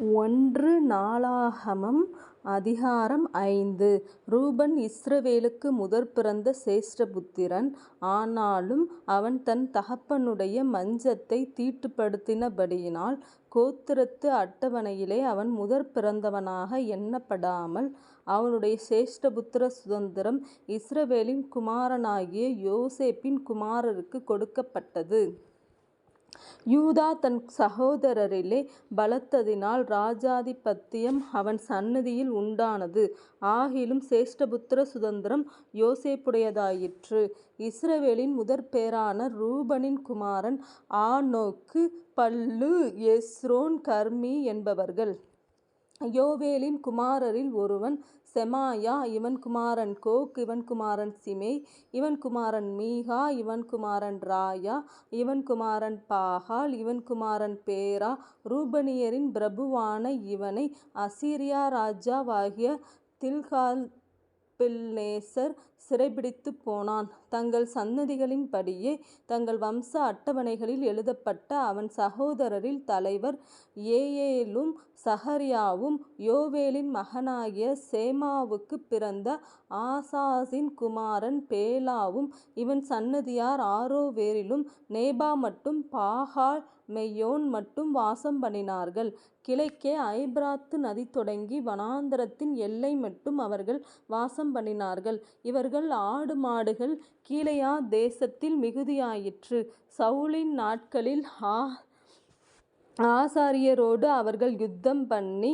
ஒன்று நாளாகமம் அதிகாரம் ஐந்து ரூபன் இஸ்ரவேலுக்கு முதற்பிறந்த சேஷ்டபுத்திரன். ஆனாலும் அவன் தன் தகப்பனுடைய மஞ்சத்தைத் தீட்டுப்படுத்தினபடியினால் கோத்திரத்து அட்டவணையிலே அவன் முதற் பிறந்தவனாக எண்ணப்படாமல் அவனுடைய சேஷ்டபுத்திர சுதந்திரம் இஸ்ரவேலின் குமாரனாகிய யோசேப்பின் குமாரருக்குக் கொடுக்கப்பட்டது. யூதா தன் சகோதரரிலே பலத்ததினால் ராஜாதிபத்தியம் அவன் சந்ததியில் உண்டானது. ஆகிலும் சேஷ்டபுத்திர சுதந்திரம் யோசேப்புடையதாயிற்று. இஸ்ரவேலின் முதற்பேரான ரூபனின் குமாரன் ஆனோக்கு பல்லு எஸ்ரோன் கர்மி என்பவர்கள். யோவேலின் குமாரரில் ஒருவன் செமாயா இவன் குமாரன் கோக் இவன் குமாரன் சிமே இவன் குமாரன் மீகா இவன் குமாரன் ராயா இவன் குமாரன் பாகால் இவன் குமாரன் பேரா. ரூபனியரின் பிரபுவான இவனை அசீரியா ராஜாவாகிய தில்கால்பில்நேசர் சிறைபிடித்துப் போனான். தங்கள் சந்ததிகளின்படியே தங்கள் வம்ச அட்டவணைகளில் எழுதப்பட்ட அவன் சகோதரரில் தலைவர் ஏயெலும் சகரியாவும் யோவேலின் மகனாகிய சேமாவுக்குப் பிறந்த ஆசாசின் குமாரன் பேலாவும் இவன் சந்ததியார் ஆரோவேரிலும் நேபாமட்டும் பாகால் மெய்யோன் மட்டும் வாசம் பண்ணினார்கள் கிழக்கே ஐப்ராத்து நதி தொடங்கி வனாந்தரத்தின் எல்லை மட்டும் அவர்கள் வாசம் பண்ணினார்கள் இவர்கள் ஆடு மாடுகள் கீழையா தேசத்தில் மிகுதியாயிற்று. சவுலின் நாட்களில் ஆ ஆசாரியரோடு அவர்கள் யுத்தம் பண்ணி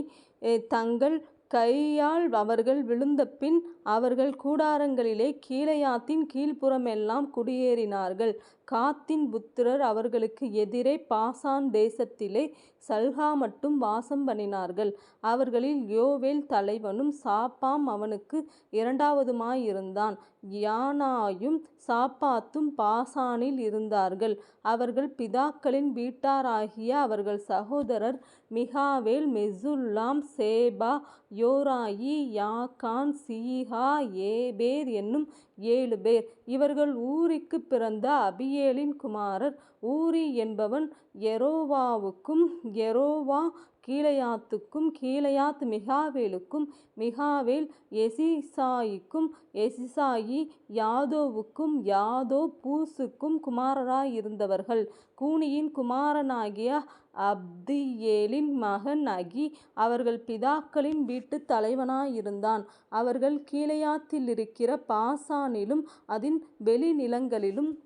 தங்கள் கையால் அவர்கள் விழுந்தபின் அவர்கள் கூடாரங்களிலே கீழையாத்தின் கீழ்ப்புறமெல்லாம் குடியேறினார்கள். காத்தின் புத்திரர் அவர்களுக்கு எதிரே பாசான் தேசத்திலே சல்கா மட்டும் வாசம் பண்ணினார்கள் அவர்களில் யோவேல் தலைவனும் சாப்பாம் அவனுக்கு இரண்டாவதுமாயிருந்தான். யானாயும் சாப்பாத்தும் பாசானில் இருந்தார்கள். அவர்கள் பிதாக்களின் வீட்டாராகிய அவர்கள் சகோதரர் மிகாவேல் மெசுல்லாம் சேபா யோராயி யாக்கான் சீஹா ஏபேர் என்னும் ஏழு பேர். இவர்கள் ஊரிக்குப் பிறந்த அபியேலின் குமாரர். ஊரி என்பவன் எரோவாவுக்கும் எரோவா கீழையாத்துக்கும் கீலேயாத் மிகாவேலுக்கும் மிகாவேல் எசிசாயிக்கும் எசிசாயி யாதோவுக்கும் யாதோ பூசுக்கும் குமாரராயிருந்தவர்கள். கூனியின் குமாரனாகிய அப்தியேலின் மகன் அகி அவர்கள் பிதாக்களின் வீட்டுத் தலைவனாயிருந்தான். அவர்கள் கீலேயாத்திலிருக்கிற பாசானிலும் அதின் வெளிநிலங்களிலும்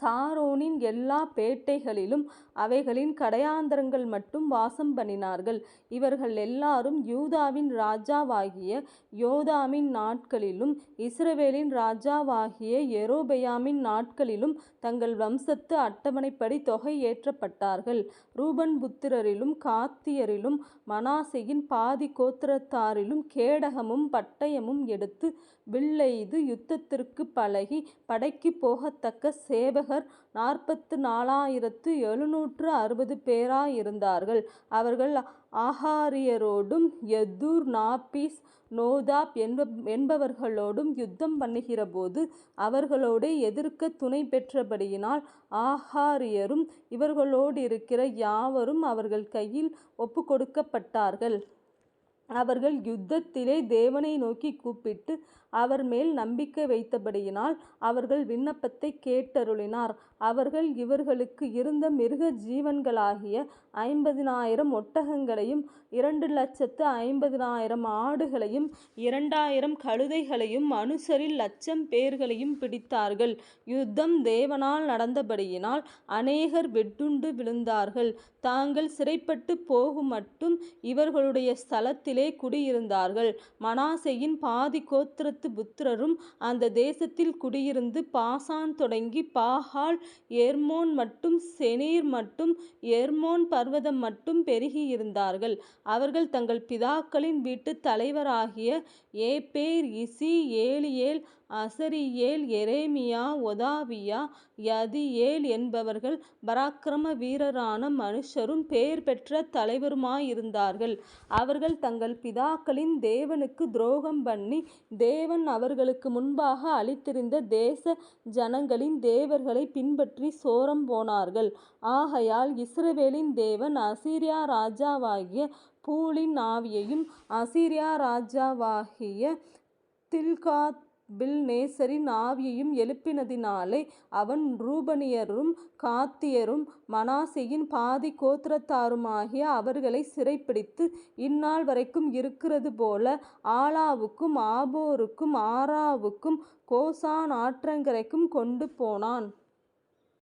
சாரோனின் எல்லா பேட்டைகளிலும் அவைகளின் கடையாந்திரங்கள் மட்டும் வாசம் பண்ணினார்கள் இவர்கள் எல்லாரும் யூதாவின் ராஜாவாகிய யோதாமின் நாட்களிலும் இஸ்ரவேலின் ராஜாவாகிய யெரொபெயாமின் நாட்களிலும் தங்கள் வம்சத்து அட்டவணைப்படி தொகை ஏற்றப்பட்டார்கள். ரூபன் புத்திரரிலும் காத்தியரிலும் மனாசையின் பாதி கோத்திரத்தாரிலும் கேடகமும் பட்டயமும் எடுத்து வில்லெய்து யுத்தத்திற்குப் பழகி படைக்குப் போகத்தக்க சே சேவகர் நாற்பத்து நாலாயிரத்து எழுநூற்று அறுபது பேராயிருந்தார்கள். அவர்கள் ஆகாரியரோடும் யெத்தூர் நாபீஸ் நோதாப் என்ப என்பவர்களோடும் யுத்தம் யுத்தம்பண்ணுகிறபோது அவர்களோடே துணை பெற்றபடியினால் ஆகாரியரும் இவர்களோடிருக்கிற யாவரும் அவர்கள் கையில் ஒப்புக்கொடுக்கப்பட்டார்கள். அவர்கள் யுத்தத்திலே தேவனை நோக்கி கூப்பிட்டு அவர் மேல் நம்பிக்கை வைத்தபடியினால் அவர்கள் விண்ணப்பத்தைக் கேட்டருளினார். அவர்கள் இவர்களுக்கு இருந்த மிருக ஜீவன்களாகிய ஐம்பதினாயிரம் ஒட்டகங்களையும் இரண்டு லட்சத்து ஐம்பதினாயிரம் ஆடுகளையும் இரண்டாயிரம் கழுதைகளையும் அனுசரில் லட்சம் பேர்களையும் பிடித்தார்கள். யுத்தம் தேவனால் நடந்தபடியினால் அநேகர் வெட்டுண்டு விழுந்தார்கள். தாங்கள் சிறைப்பட்டுப் போகுமட்டும் இவர்களுடைய ஸ்தலத்தில் குடியிருந்தார்கள். மனாசேயின் பாதி கோத்திரத்து புத்திரரும் அந்த தேசத்தில் குடியிருந்து பாசான் தொடங்கி பாஹால் ஏர்மோன் மட்டும் செனீர் மட்டும் ஏர்மோன் எர்மோன் பர்வதம்மட்டும் பெருகியிருந்தார்கள். அவர்கள் தங்கள் பிதாக்களின் வீட்டு தலைவராகிய Epher Ishi Eliel Azriel Jeremiah Hodaviah Jahdiel என்பவர்கள் பராக்கிரம வீரரான மனுஷரும் பெயர் பெற்ற தலைவருமாயிருந்தார்கள். அவர்கள் தங்கள் பிதாக்களின் தேவனுக்கு துரோகம் பண்ணி தேவன் அவர்களுக்கு முன்பாக அளித்திருந்த தேச ஜனங்களின் தேவர்களை பின்பற்றி சோரம் போனார்கள். ஆகையால் இஸ்ரவேலின் தேவன் அசீரியா ராஜாவாகிய பூலின் ஆவியையும் அசீரியா ராஜாவாகிய தில்காத்பில்நேசரின் ஆவியையும் எழுப்பினதினாலே அவன் ரூபனியரும் காத்தியரும் மனாசேயின் பாதி கோத்திரத்தாருமாகிய அவர்களை சிறைப்பிடித்து இந்நாள் வரைக்கும் இருக்கிறது போல ஆலாவுக்கும் ஆபோருக்கும் ஆராவுக்கும் கோசான் ஆற்றங்கரைக்கும் கொண்டு போனான்.